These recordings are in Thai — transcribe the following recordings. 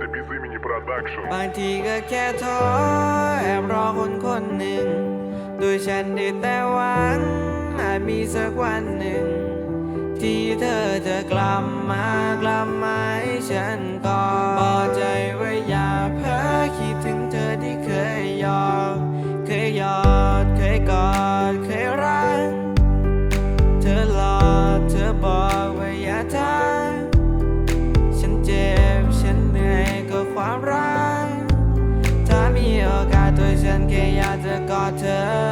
ต่พี่ซีมินิโปรดักชั่นบางทีก็แค่ท้อแอบรอคนคนหนึ่งโดยฉันได้แต่หวังอาจมีสักวันหนึ่ง ที่เธอจะกลับมากลับมาให้ฉันก่อน จ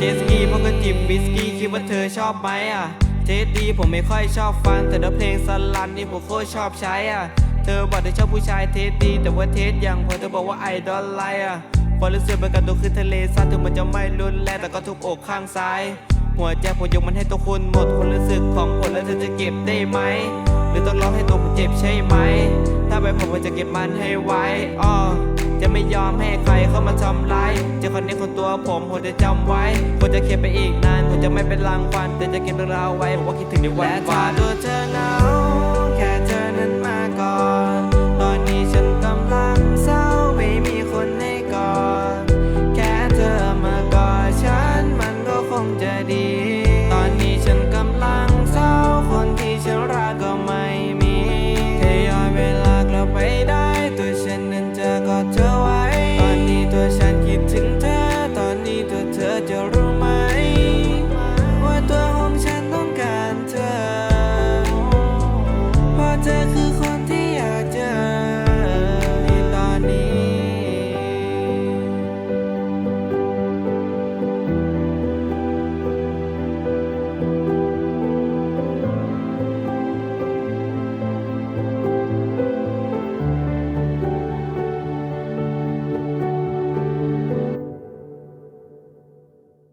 เธอไปนั่งเจสกีเพราะก็จิบวิสกี้คิดว่าเธอชอบไหมอะ เทสดีผมไม่ค่อยชอบฟังแต่ถ้าเพลงสลันนี่ผมโคตรชอบใช้อะ เธอบอกเธอชอบผู้ชายเทสดี แต่ว่าเทสยังพอเธอบอกว่าไอดอลไลอะความรู้สึกเหมือนกันตัวคือทะเลซัดถึงมันจะไม่รุนแรงแต่ก็ทุบอกข้างซ้าย หัวใจผมยกมันให้ตัวคุณหมดความรู้สึกของผมแล้วเธอจะเก็บได้ไหมหรือต้องร้องให้ตัวผมเจ็บใช่ไหม ถ้าไปผมจะเก็บมันให้ไว้อ้อ ไม่ยอมให้ใครเข้ามาทำร้ายเจ้าคนนี้คนตัวผมผมจะจำไว้ผมจะเขียนไปอีกนานผมจะไม่เป็นรางวัลแต่จะเก็บเรื่องราวไว้ผมว่าคิดถึงในวันก่อนตัวเธอเหงาแค่เธอนั้นมาก่อน ตอนนี้ฉันกำลังเศร้าไม่มีคนให้กอดแค่เธอมากอดฉันมันก็คงจะดี